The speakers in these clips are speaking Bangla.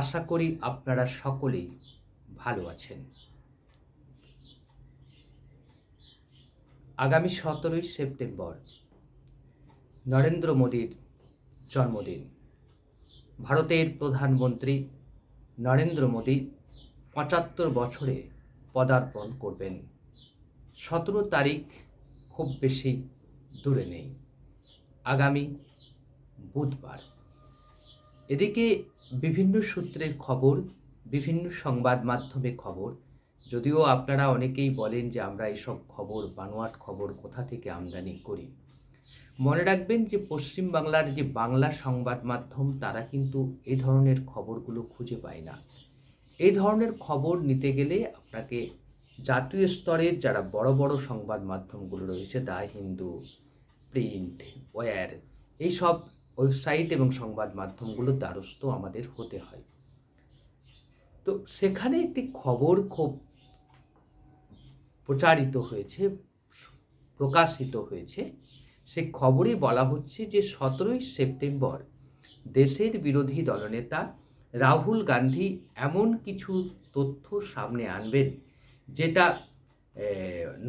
আশা করি আপনারা সকলেই ভালো আছেন। আগামী সতেরোই সেপ্টেম্বর নরেন্দ্র মোদীর জন্মদিন। ভারতের প্রধানমন্ত্রী নরেন্দ্র মোদী পঁচাত্তর বছরে পদার্পণ করবেন। সতেরো তারিখ খুব বেশি দূরে নেই। আগামী বুধবার। এদিকে বিভিন্ন সূত্রের খবর, বিভিন্ন সংবাদ মাধ্যমে খবর, যদিও আপনারা অনেকেই বলেন যে আমরা এসব খবর, বানোয়াট খবর কোথা থেকে আমদানি করি। মনে রাখবেন যে পশ্চিমবাংলার যে বাংলা সংবাদ মাধ্যম, তারা কিন্তু এই ধরনের খবরগুলো খুঁজে পায় না। এই ধরনের খবর নিতে গেলে আপনাকে জাতীয় স্তরের যারা বড় বড় সংবাদ মাধ্যমগুলো রয়েছে, দা হিন্দু, প্রিন্ট, ওয়্যার, এইসব ওয়েবসাইট এবং সংবাদ মাধ্যমগুলোর দ্বারস্থ আমাদের হতে হয়। তো সেখানে একটি খবর খুব প্রচারিত হয়েছে, প্রকাশিত হয়েছে। সে খবরে বলা হচ্ছে যে, সতেরোই সেপ্টেম্বর দেশের বিরোধী দলনেতা রাহুল গান্ধী এমন কিছু তথ্য সামনে আনবেন, যেটা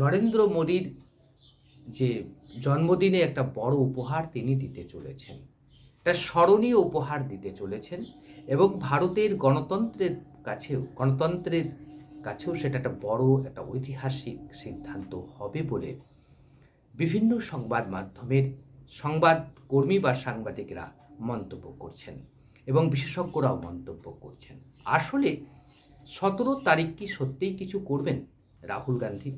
নরেন্দ্র মোদীর যে জন্মদিনে একটা বড় উপহার তিনি দিতে চলেছেন। একটা স্মরণীয় উপহার দিতে চলেছেন এবং ভারতের গণতন্ত্রের কাছেও গণতন্ত্রের কাছেও সেটা একটা বড়, একটা ঐতিহাসিক সিদ্ধান্ত হবে বলে বিভিন্ন সংবাদ মাধ্যমের সংবাদ কর্মী বা সাংবাদিকরা মন্তব্য করছেন এবং বিশেষজ্ঞরাও মন্তব্য করছেন। আসলে সতেরো তারিখ কি সত্যিই কিছু করবেন রাহুল গান্ধী?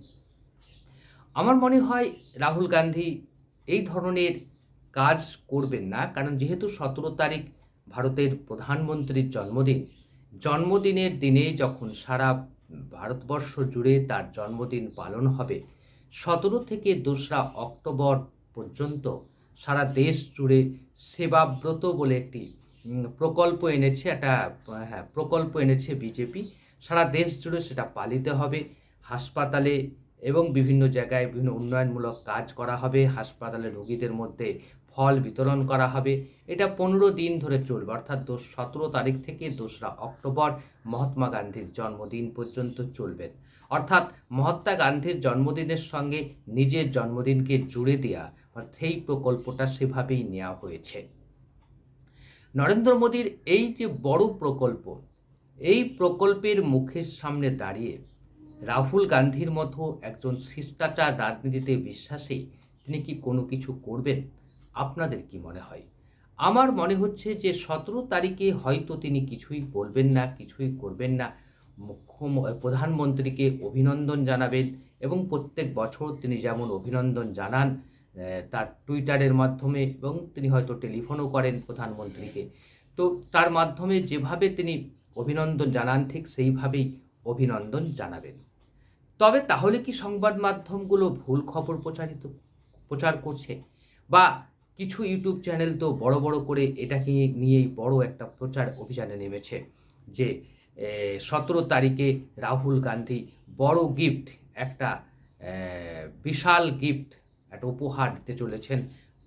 আমার মনে হয় রাহুল গান্ধী এই ধরনের কাজ করবেন না। কারণ যেহেতু সতেরো তারিখ ভারতের প্রধানমন্ত্রীর জন্মদিন, জন্মদিনের দিনে যখন সারা ভারতবর্ষ জুড়ে তার জন্মদিন পালন হবে, সতেরো থেকে দোসরা অক্টোবর পর্যন্ত সারা দেশ জুড়ে সেবাব্রত বলে একটি প্রকল্প এনেছে, একটা হ্যাঁ প্রকল্প এনেছে বিজেপি। সারা দেশ জুড়ে সেটা পালিত হবে। হাসপাতালে এবং বিভিন্ন জায়গায় বিভিন্ন উন্নয়নমূলক কাজ করা হবে, হাসপাতালে রোগীদের মধ্যে ফল বিতরণ করা হবে। এটা পনেরো দিন ধরে চলবে, অর্থাৎ দোস সতেরো তারিখ থেকে দোসরা অক্টোবর মহাত্মা গান্ধীর জন্মদিন পর্যন্ত চলবে। অর্থাৎ মহাত্মা গান্ধীর জন্মদিনের সঙ্গে নিজের জন্মদিনকে জুড়ে দেওয়া সেই প্রকল্পটা সেভাবেই নেওয়া হয়েছে। নরেন্দ্র মোদীর এই যে বড় প্রকল্প, এই প্রকল্পের মুখের সামনে দাঁড়িয়ে রাহুল গান্ধীর মতো একজন শিষ্টাচার রাজনীতিতে বিশ্বাসী তিনি কি কোনো কিছু করবেন? আপনাদের কি মনে হয়? আমার মনে হচ্ছে যে সতেরো তারিখে হয়তো তিনি কিছুই বলবেন না, কিছুই করবেন না। মুখ্য প্রধানমন্ত্রীকে অভিনন্দন জানাবেন এবং প্রত্যেক বছর তিনি যেমন অভিনন্দন জানান তার টুইটারের মাধ্যমে এবং তিনি হয়তো টেলিফোনও করেন প্রধানমন্ত্রীকে। তো তার মাধ্যমে যেভাবে তিনি অভিনন্দন জানান, ঠিক সেইভাবেই অভিনন্দন জানাবেন। তবে তাহলে কি সংবাদ মাধ্যমগুলো ভুল খবর প্রচারিত, প্রচার করছে? বা কিছু ইউটিউব চ্যানেল তো বড় বড় করে এটাকে নিয়েই বড় একটা প্রচার অভিযানে নেমেছে যে সতেরো তারিখে রাহুল গান্ধী বড় গিফট একটা বিশাল গিফট একটা উপহার দিতে চলেছেন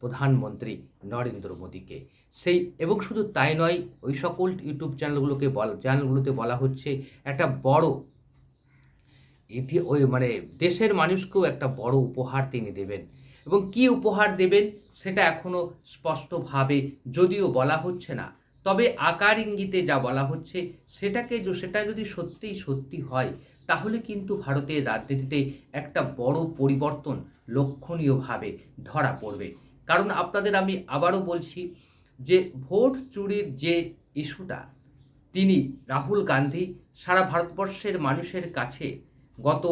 প্রধানমন্ত্রী নরেন্দ্র মোদীকে। সেই, এবং শুধু তাই নয়, ওই সকল ইউটিউব চ্যানেলগুলোকে বল, চ্যানেলগুলোতে বলা হচ্ছে, একটা বড় ইতি ওই মানে দেশের মানুষকেও একটা বড় উপহার তিনি দেবেন। এবং কি উপহার দেবেন সেটা এখনও স্পষ্টভাবে যদিও বলা হচ্ছে না। তবে আকার ইঙ্গিতে যা বলা হচ্ছে সেটাকে সেটা যদি সত্যিই সত্যি হয়, তাহলে কিন্তু ভারতের রাজনীতিতে একটা বড় পরিবর্তন লক্ষণীয়ভাবে ধরা পড়বে। কারণ আপনাদের আমি আবারও বলছি যে ভোট চুরির যে ইস্যুটা, তিনি রাহুল গান্ধী সারা ভারতবর্ষের মানুষের কাছে গত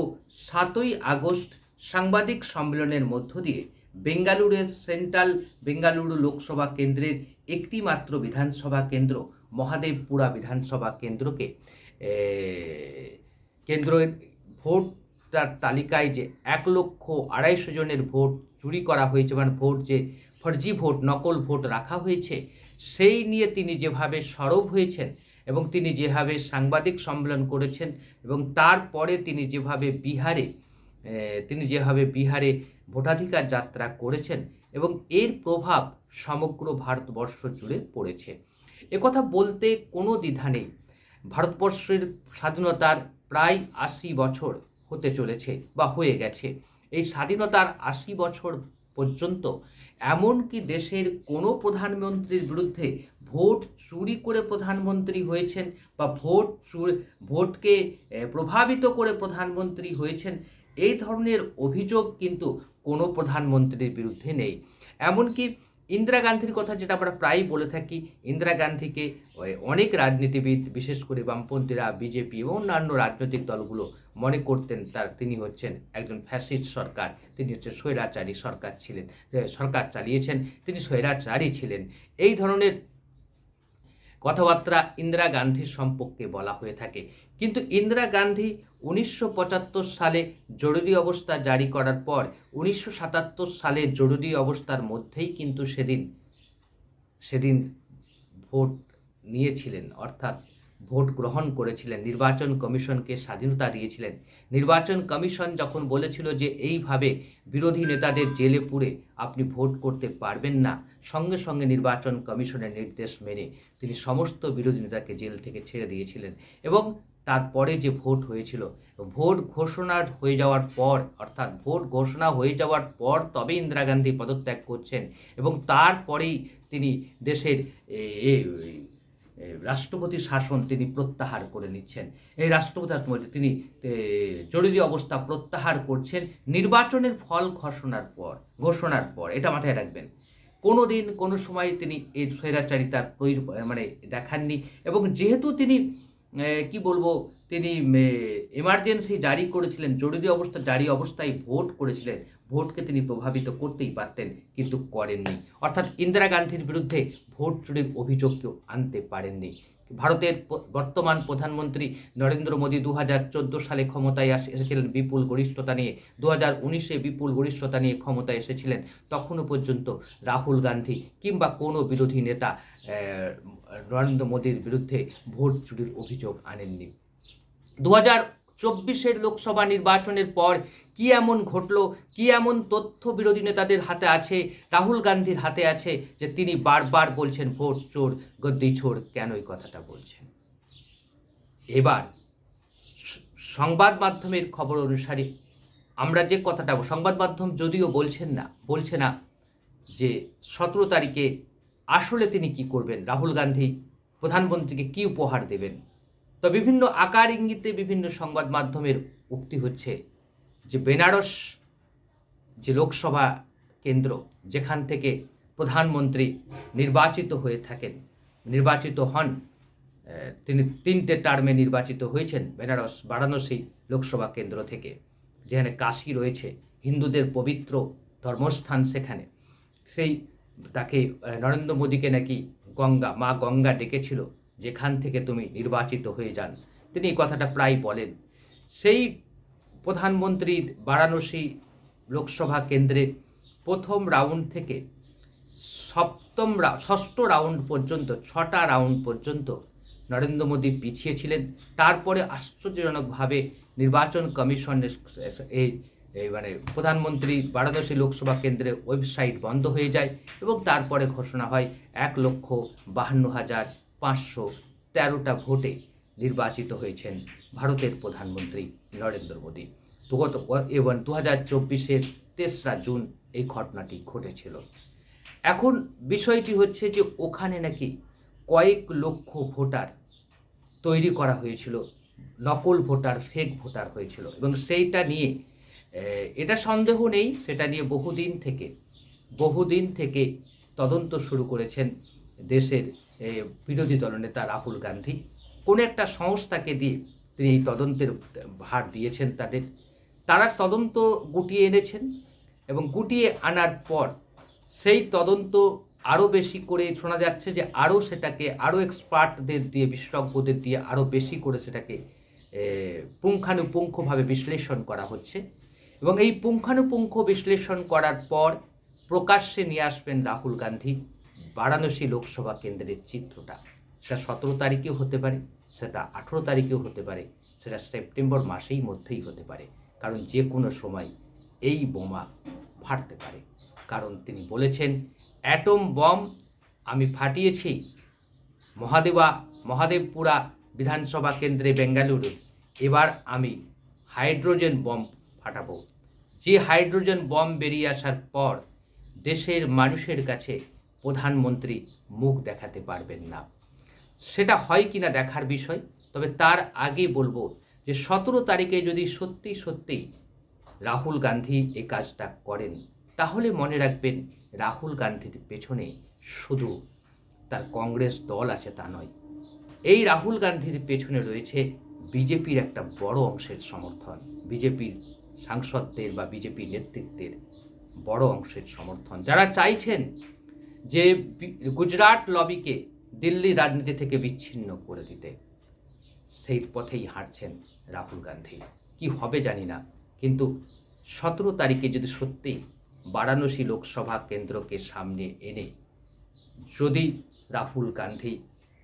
সাতই আগস্ট সাংবাদিক সম্মেলনের মধ্য দিয়ে বেঙ্গালুরের সেন্ট্রাল বেঙ্গালুরু লোকসভা কেন্দ্রের একটি মাত্র বিধানসভা কেন্দ্র, মহাদেবপুরা বিধানসভা কেন্দ্রকে কেন্দ্রের ভোটার তালিকায় যে এক লক্ষ আড়াইশো জনের ভোট চুরি করা হয়েছে মানে ভোট যে ফর্জি ভোট, নকল ভোট রাখা হয়েছে, সেই নিয়ে তিনি যেভাবে সরব হয়েছেন এবং তিনি যেভাবে সাংবাদিক সম্মেলন করেছেন এবং তারপরে তিনি যেভাবে বিহারে তিনি যেভাবে বিহারে ভোটাধিকার যাত্রা করেছেন এবং এর প্রভাব সমগ্র ভারতবর্ষ জুড়ে পড়েছে। একথা বলতে কোনো দ্বিধা নেই। ভারতবর্ষের স্বাধীনতার প্রায় আশি বছর হতে চলেছে বা হয়ে গেছে। এই স্বাধীনতার আশি বছর পর্যন্ত এমনকি দেশের কোনো প্রধানমন্ত্রীর বিরুদ্ধে ভোট চুরি করে প্রধানমন্ত্রী হয়েছেন বা ভোট ভোটকে প্রভাবিত করে প্রধানমন্ত্রী হয়েছেন, এই ধরনের অভিযোগ কিন্তু কোনো প্রধানমন্ত্রীর বিরুদ্ধে নেই। এমনকি ইন্দিরা গান্ধীর কথা যেটা আমরা প্রায়ই বলে থাকি, ইন্দিরা গান্ধীকে অনেক রাজনীতিবিদ, বিশেষ করে বামপন্থীরা, বিজেপি এবং অন্যান্য রাজনৈতিক দলগুলো মনে করতেন তার, তিনি হচ্ছেন একজন ফ্যাসিস্ট সরকার, তিনি হচ্ছে স্বৈরাচারী সরকার ছিলেন সরকার চালিয়েছেন, তিনি স্বৈরাচারী ছিলেন। এই ধরনের কথাবার্তা ইন্দিরা গান্ধীর সম্পর্কে বলা হয়ে থাকে। কিন্তু ইন্দিরা গান্ধী উনিশশো পঁচাত্তর সালে জরুরি অবস্থা জারি করার পর উনিশশো সাতাত্তর সালে জরুরি অবস্থার মধ্যেই কিন্তু সেদিন সেদিন ভোট নিয়েছিলেন। অর্থাৎ ভোট গ্রহণ করেছিলেন, নির্বাচন কমিশনকে স্বাধীনতা দিয়েছিলেন। নির্বাচন কমিশন যখন বলেছিল যে এইভাবে বিরোধী নেতাদের জেলে পুরে আপনি ভোট করতে পারবেন না, সঙ্গে সঙ্গে নির্বাচন কমিশনের নির্দেশ মেনে তিনি সমস্ত বিরোধী নেতাকে জেল থেকে ছেড়ে দিয়েছিলেন এবং তারপরে যে ভোট হয়েছিল, ভোট ঘোষণা হয়ে যাওয়ার পর, অর্থাৎ ভোট ঘোষণা হয়ে যাওয়ার পর তবে ইন্দিরা গান্ধী পদত্যাগ করছেন এবং তারপরেই তিনি দেশের রাষ্ট্রপতি শাসন তিনি প্রত্যাহার করে নিচ্ছেন। এই রাষ্ট্রপতি মধ্যে তিনি জরুরি অবস্থা প্রত্যাহার করছেন নির্বাচনের ফল ঘোষণার পর ঘোষণার পর, এটা মাথায় রাখবেন। কোনো দিন কোনো সময় তিনি এই স্বৈরাচারিতার মানে দেখাননি। এবং যেহেতু তিনি কি বলব? তিনি এমার্জেন্সি জারি করেছিলেন, জরুরি অবস্থা, জারি অবস্থায় ভোট করেছিলেন। ভোটকে তিনি প্রভাবিত করতেই পারতেন, কিন্তু করেননি। অর্থাৎ ইন্দিরা গান্ধীর বিরুদ্ধে ভোট চুরির অভিযোগ কেউ আনতে পারেননি। ভারতের বর্তমান প্রধানমন্ত্রী নরেন্দ্র মোদী দু হাজার চোদ্দ সালে ক্ষমতায় আসে, এসেছিলেন বিপুল গরিষ্ঠতা নিয়ে। দু হাজার উনিশে বিপুল গরিষ্ঠতা নিয়ে ক্ষমতায় এসেছিলেন তখনও পর্যন্ত রাহুল গান্ধী কিংবা কোনো বিরোধী নেতা নরেন্দ্র মোদীর বিরুদ্ধে ভোট চুরির অভিযোগ আনেননি। দু হাজার চব্বিশের লোকসভা নির্বাচনের পর কি এমন ঘটলো, কি এমন তথ্য বিরোধী নেতাদের হাতে আছে, রাহুল গান্ধীর হাতে আছে, যে তিনি বারবার বলছেন ভোট চোর, গদ্দি চোর, কেন এই কথাটা বলছেন? এবার সংবাদ মাধ্যমের খবর অনুসারে আমরা যে কথাটা সংবাদ মাধ্যম যদিও বলছেন না, বলছে না যে সতেরো তারিখে আসলে তিনি কি করবেন, রাহুল গান্ধী প্রধানমন্ত্রীকে কি উপহার দেবেন? তো বিভিন্ন আকার ইঙ্গিতে বিভিন্ন সংবাদ মাধ্যমের উক্তি হচ্ছে যে বেনারস, যে লোকসভা কেন্দ্র, যেখান থেকে প্রধানমন্ত্রী নির্বাচিত হয়ে থাকেন, নির্বাচিত হন তিনি তিনটে টার্মে নির্বাচিত হয়েছেন বেনারস, বারাণসী লোকসভা কেন্দ্র থেকে, যেখানে কাশী রয়েছে, হিন্দুদের পবিত্র ধর্মস্থান সেখানে। সেই তাকে নরেন্দ্র মোদীকে নাকি গঙ্গা, মা গঙ্গা ডেকেছিল, যেখান থেকে তুমি নির্বাচিত হয়ে যান। তিনি এই কথাটা প্রায় বলেন। সেই প্রধানমন্ত্রীর বারাণসী লোকসভা কেন্দ্রে প্রথম রাউন্ড থেকে সপ্তম ষষ্ঠ রাউন্ড পর্যন্ত, ছটা রাউন্ড পর্যন্ত নরেন্দ্র মোদী পিছিয়ে ছিলেন। তারপরে আশ্চর্যজনকভাবে নির্বাচন কমিশনের এই মানে প্রধানমন্ত্রী বারাণসী লোকসভা কেন্দ্রের ওয়েবসাইট বন্ধ হয়ে যায় এবং তারপরে ঘোষণা হয় এক লক্ষ বাহান্ন হাজার পাঁচশো তেরোটা ভোটে নির্বাচিত হয়েছেন ভারতের প্রধানমন্ত্রী নরেন্দ্র মোদী। গত এবং দু হাজার চব্বিশের তেসরা জুন এই ঘটনাটি ঘটেছিল। এখন বিষয়টি হচ্ছে যে ওখানে নাকি কয়েক লক্ষ ভোটার তৈরি করা হয়েছিল, নকল ভোটার ফেক ভোটার হয়েছিল এবং সেইটা নিয়ে এটা সন্দেহ নেই, সেটা নিয়ে বহুদিন থেকে বহুদিন থেকে তদন্ত শুরু করেছেন দেশের বিরোধী দলনেতা রাহুল গান্ধী। কোনো একটা সংস্থাকে দিয়ে তিনি এই তদন্তের ভার দিয়েছেন তাদের। তারা তদন্ত গুটিয়ে এনেছেন এবং গুটিয়ে আনার পর সেই তদন্ত আরও বেশি করে শোনা যাচ্ছে যে আরও সেটাকে আরও এক্সপার্টদের দিয়ে, বিশেষজ্ঞদের দিয়ে আরও বেশি করে সেটাকে পুঙ্খানুপুঙ্খভাবে বিশ্লেষণ করা হচ্ছে। এবং এই পুঙ্খানুপুঙ্খ বিশ্লেষণ করার পর প্রকাশ্যে নিয়ে আসবেন রাহুল গান্ধী বারাণসী লোকসভা কেন্দ্রের চিত্রটা। সেটা সতেরো তারিখেও হতে পারে, সেটা আঠেরো তারিখেও হতে পারে, সেটা সেপ্টেম্বর মাসেই মধ্যেই হতে পারে। কারণ যে কোনো সময় এই বোমা ফাটতে পারে। কারণ তিনি বলেছেন, অ্যাটম বম আমি ফাটিয়েছি মহাদেবা, মহাদেবপুরা বিধানসভা কেন্দ্রে বেঙ্গালুরু। এবার আমি হাইড্রোজেন বম ফাটাবো। যে হাইড্রোজেন বম বেরিয়ে আসার পর দেশের মানুষের কাছে প্রধানমন্ত্রী মুখ দেখাতে পারবেন না। সেটা হয় কিনা দেখার বিষয়, তবে তার আগে বলব যে সতেরো তারিখে যদি সত্যি সত্যি রাহুল গান্ধী এই কাজটা করেন, তাহলে মনে রাখবেন রাহুল গান্ধীর পেছনে শুধু তার কংগ্রেস দল আছে তা নয়। এই রাহুল গান্ধীর পেছনে রয়েছে বিজেপির একটা বড় অংশের সমর্থন। বিজেপির সাংসদদের বা বিজেপি নেতৃত্বের বড় অংশের সমর্থন। যারা চাইছেন যে গুজরাট লবিকে দিল্লি রাজনীতি থেকে বিচ্ছিন্ন করে দিতে সেই পথেই হাঁটছেন রাহুল গান্ধী। কি হবে জানি না, কিন্তু সতেরো তারিখে যদি সত্যি বারাণসী লোকসভা কেন্দ্রকে সামনে এনে যদি রাহুল গান্ধী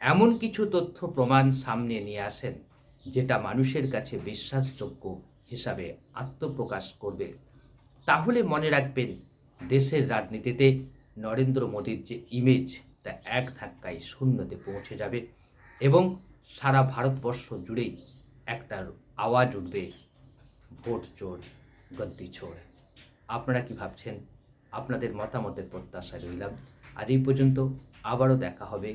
এমন কিছু তথ্য প্রমাণ সামনে নিয়ে আসেন, যেটা মানুষের কাছে বিশ্বাসযোগ্য হিসাবে আত্মপ্রকাশ করবে, তাহলে মনে রাখবেন দেশের রাজনীতিতে নরেন্দ্র মোদীর যে ইমেজ তা এক ধাক্কায় শূন্যতে পৌঁছে যাবে এবং সারা ভারতবর্ষ জুড়েই একটা আওয়াজ উঠবে, ভোট চোর, গদ্দি চোর। আপনারা কি ভাবছেন? আপনাদের মতামতের প্রত্যাশা রইলাম। আজ এই পর্যন্ত আবারও দেখা হবে